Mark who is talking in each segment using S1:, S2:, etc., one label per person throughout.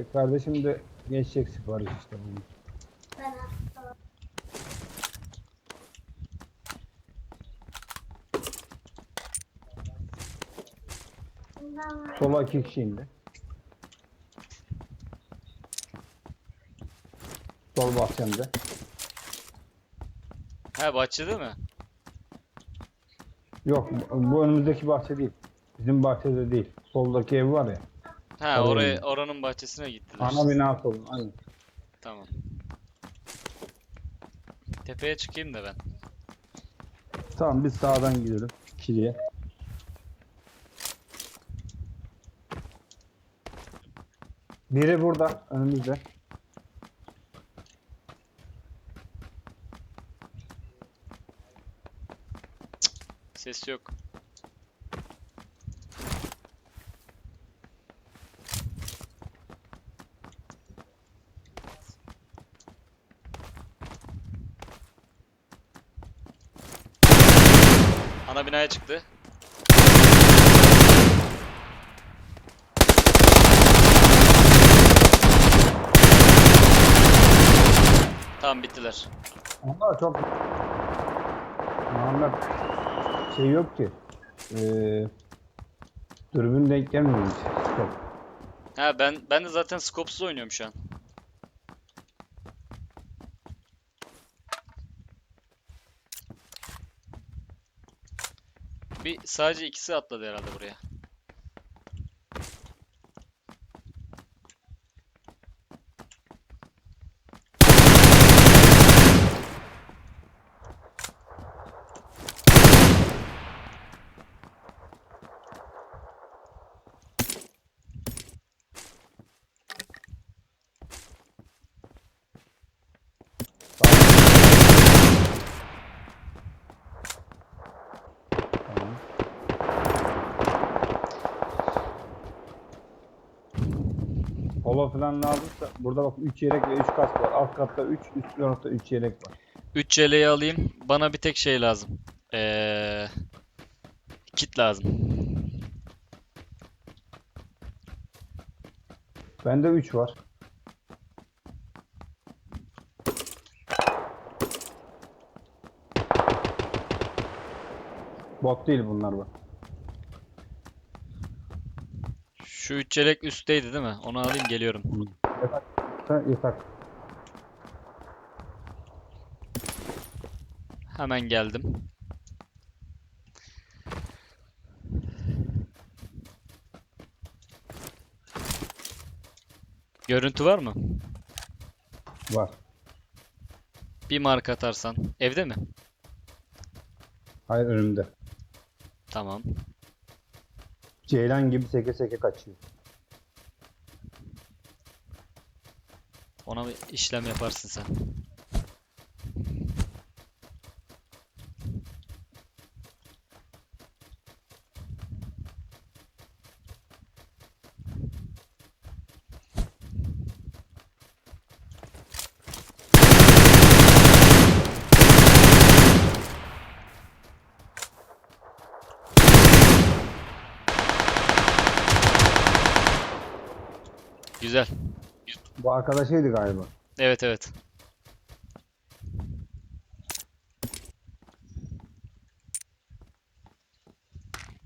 S1: Ee, kardeşim de geçecek sipariş işte bunu. Sola iki kişi indi. Sol bahçemde.
S2: Ha bahçede mi?
S1: Yok bu önümüzdeki bahçe değil. Bizim bahçede değil. Soldaki ev var ya.
S2: Ha
S1: Oraya
S2: oraya oranın bahçesine gittiler.
S1: Ana bina solun. Aynen.
S2: Tamam. Tepeye çıkayım da ben.
S1: Tamam biz sağdan gidelim. Kiliye. Biri burada önümüzde.
S2: Ses yok. Ana binaya çıktı. Tamam bittiler.
S1: Ama çok Muhammed şey yok ki. Ee, dürbün denk gelmiyor hiç. Çok.
S2: Ha ben ben de zaten skopsuz oynuyorum şu an. Bir sadece ikisi atladı herhalde buraya.
S1: Tamam. Polo falan lazımsa burada bak 3 yelek ve 3 kask var. Alt katta 3, üst katta 3 yelek var.
S2: 3 CL'yi alayım. Bana bir tek şey lazım. Ee, kit lazım.
S1: Bende 3 var. Bot değil bunlar bak.
S2: Şu 3 çelek üstteydi değil mi? Onu alayım geliyorum.
S1: Yatak.
S2: Hemen geldim. Görüntü var mı?
S1: Var.
S2: Bir marka atarsan. Evde mi?
S1: Hayır önümde.
S2: Tamam.
S1: Ceylan gibi seke seke kaçıyor.
S2: Ona bir işlem yaparsın sen. Güzel.
S1: Bu arkadaşıydı galiba.
S2: Evet evet.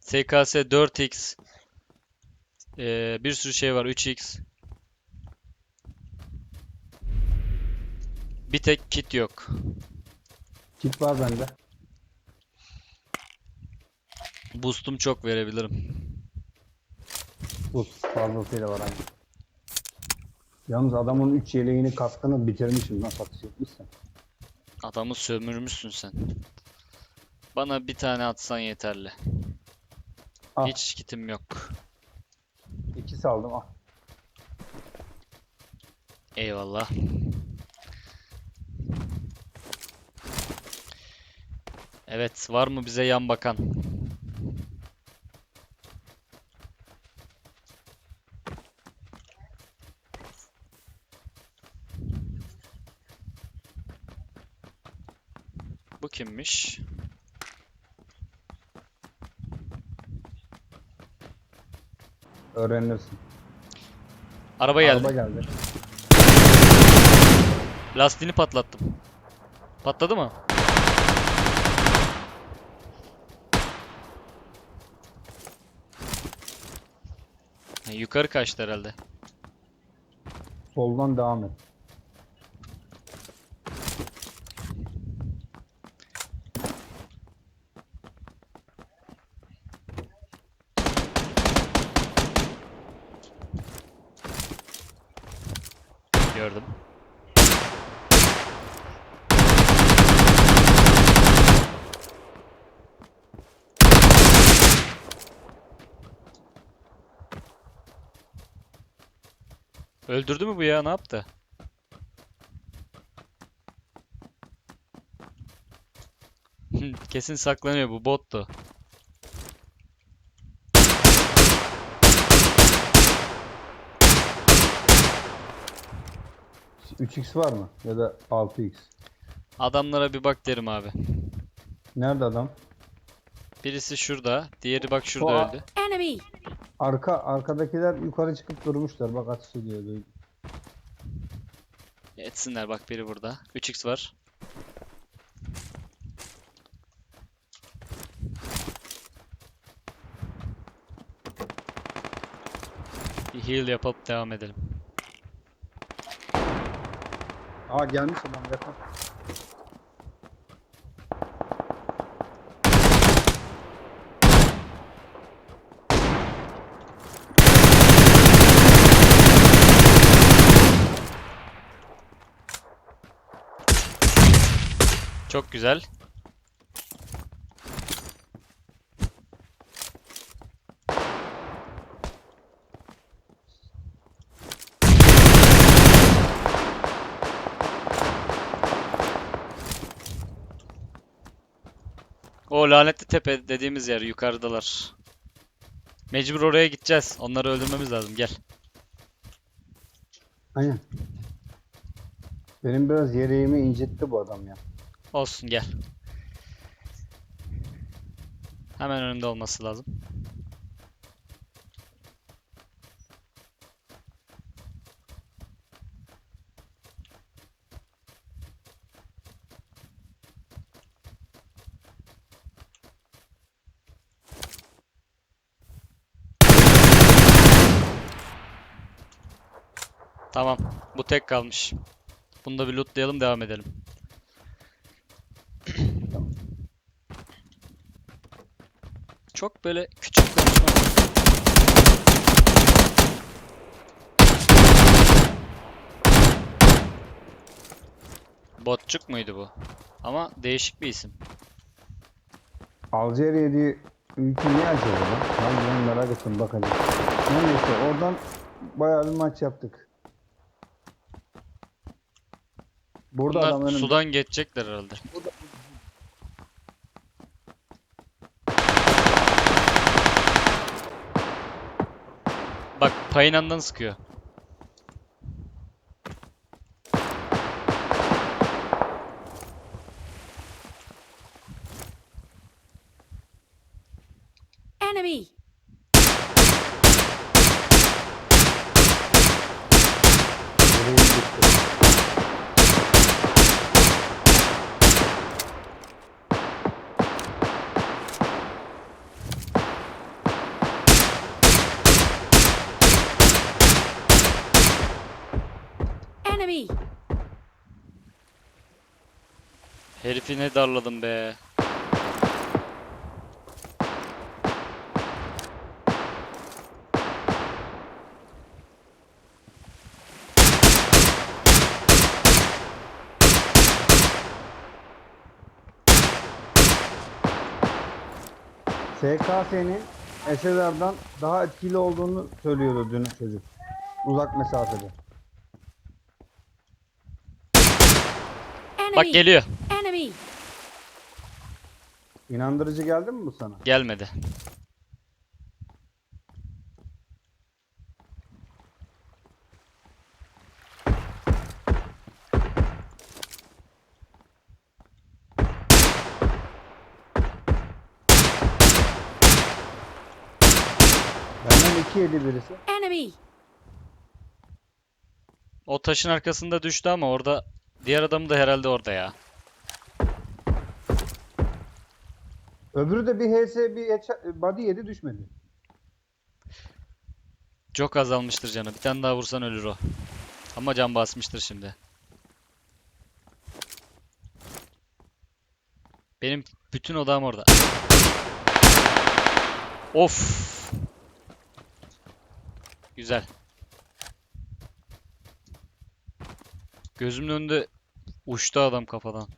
S2: SKS 4x ee, bir sürü şey var 3x bir tek kit yok.
S1: Kit var bende.
S2: Boost'um çok verebilirim.
S1: Bu fazlasıyla var aynı. Yalnız adamın 3 yeleğini kaskını bitirmişim lan satış etmişsen.
S2: Adamı sömürmüşsün sen. Bana bir tane atsan yeterli.
S1: Al.
S2: Hiç kitim yok.
S1: İkisi aldım ah.
S2: Eyvallah. Evet, var mı bize yan bakan? Bu kimmiş?
S1: Öğrenirsin.
S2: Araba geldi.
S1: Araba geldi.
S2: Lastiğini patlattım. Patladı mı? Ha, Yukarı kaçtı herhalde.
S1: Soldan devam et.
S2: Gördüm. Öldürdü mü bu ya? Ne yaptı? Kesin saklanıyor bu bottu.
S1: Üç x var mı? Ya da 6x.
S2: Adamlara bir bak derim abi.
S1: Nerede adam?
S2: Birisi şurada, diğeri bak şurada
S1: O-
S2: öldü.
S3: Enemy!
S1: Arka arkadakiler yukarı çıkıp durmuşlar. Bak ateş ediyor. duydum.
S2: Etsinler bak biri burada. 3x var. Bir heal yapıp devam edelim.
S1: Aa gelmiş adam yakın.
S2: Çok güzel. O lanetli tepe dediğimiz yer yukarıdalar. Mecbur oraya gideceğiz. Onları öldürmemiz lazım. Gel.
S1: Aynen. Benim biraz yereğimi incitti bu adam ya.
S2: Olsun gel. Hemen önümde olması lazım. Tamam. Bu tek kalmış. Bunu da bir lootlayalım devam edelim. Çok böyle küçük konuşma. Botçuk muydu bu? Ama değişik bir isim.
S1: Alceria diye ülke niye acaba lan? Ben bunu merak ettim bakacağım. Neyse oradan bayağı bir maç yaptık. Burada adam
S2: Bunlar
S1: önümde.
S2: sudan geçecekler herhalde. Bak payınandan sıkıyor.
S3: Enemy!
S1: Yereğim gitti.
S3: Enemy!
S2: Herifi ne darladım be.
S1: SKS'nin SLR'dan daha etkili olduğunu söylüyordu dün çocuk. Uzak mesafede.
S2: Bak geliyor.
S3: Enemy!
S1: İnandırıcı geldi mi bu sana?
S2: Gelmedi.
S1: Benden iki yedi birisi.
S3: Enemy!
S2: O taşın arkasında düştü ama orada diğer adam da herhalde orada ya.
S1: Öbürü de bir HS bir body yedi düşmedi.
S2: Çok azalmıştır canı. Bir tane daha vursan ölür o. Ama can basmıştır şimdi. Benim bütün odam orada. Of. Güzel. Gözümün önünde uçtu adam kafadan.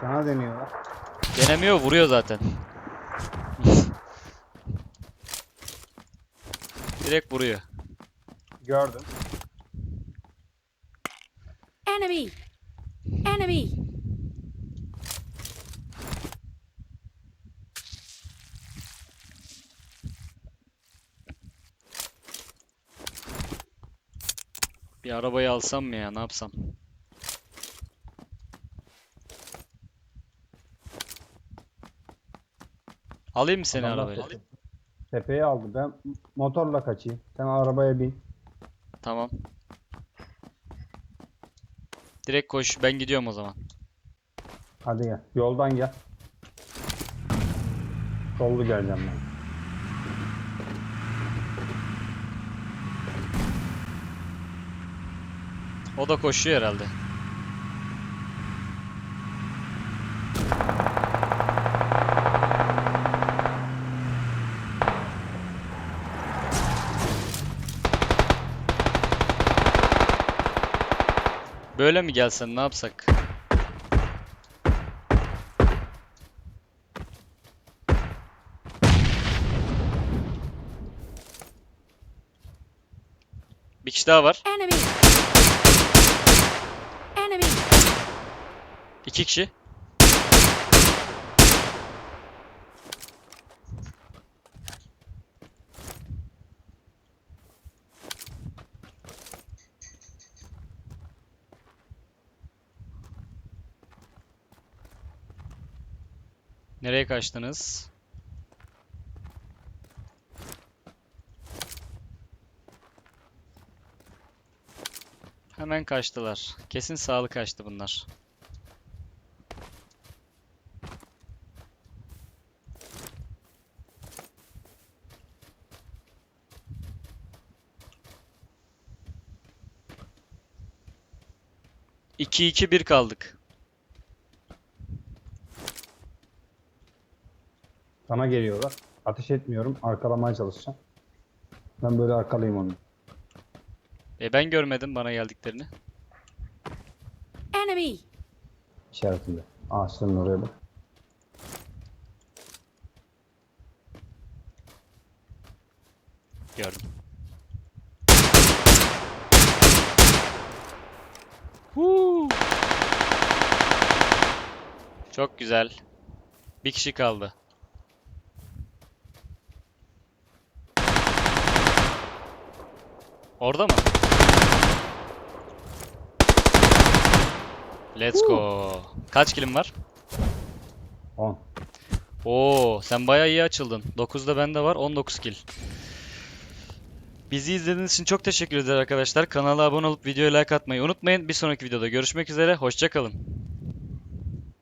S1: Sana deniyorlar.
S2: Denemiyor, vuruyor zaten. Direkt vuruyor.
S1: Gördüm.
S3: Enemy! Enemy!
S2: Bir arabayı alsam mı ya? Ne yapsam? Alayım mı seni
S1: Adamlar
S2: arabayla?
S1: tepe- Tepeye aldı. Ben motorla kaçayım. Sen arabaya bin.
S2: Tamam. Direkt koş. Ben gidiyorum o zaman.
S1: Hadi gel. Yoldan gel. Sollu geleceğim ben.
S2: O da koşuyor herhalde. Böyle mi gelsen ne yapsak? Bir kişi daha var.
S3: Enemy!
S2: İki kişi. Nereye kaçtınız? Hemen kaçtılar. Kesin sağlı kaçtı bunlar. İki iki bir kaldık.
S1: Sana geliyorlar. Ateş etmiyorum. Arkalamaya çalışacağım. Ben böyle arkalayayım onu.
S2: E ben görmedim bana geldiklerini.
S3: Enemy!
S1: İşaretinde. Ağaçların oraya bak.
S2: Gördüm. Huu. Çok güzel. Bir kişi kaldı. Orada mı? Let's go. Kaç kilim var?
S1: 10.
S2: Oo, sen bayağı iyi açıldın. 9'da bende var, 19 kill. Bizi izlediğiniz için çok teşekkür ederim arkadaşlar. Kanala abone olup videoya like atmayı unutmayın. Bir sonraki videoda görüşmek üzere. Hoşça kalın.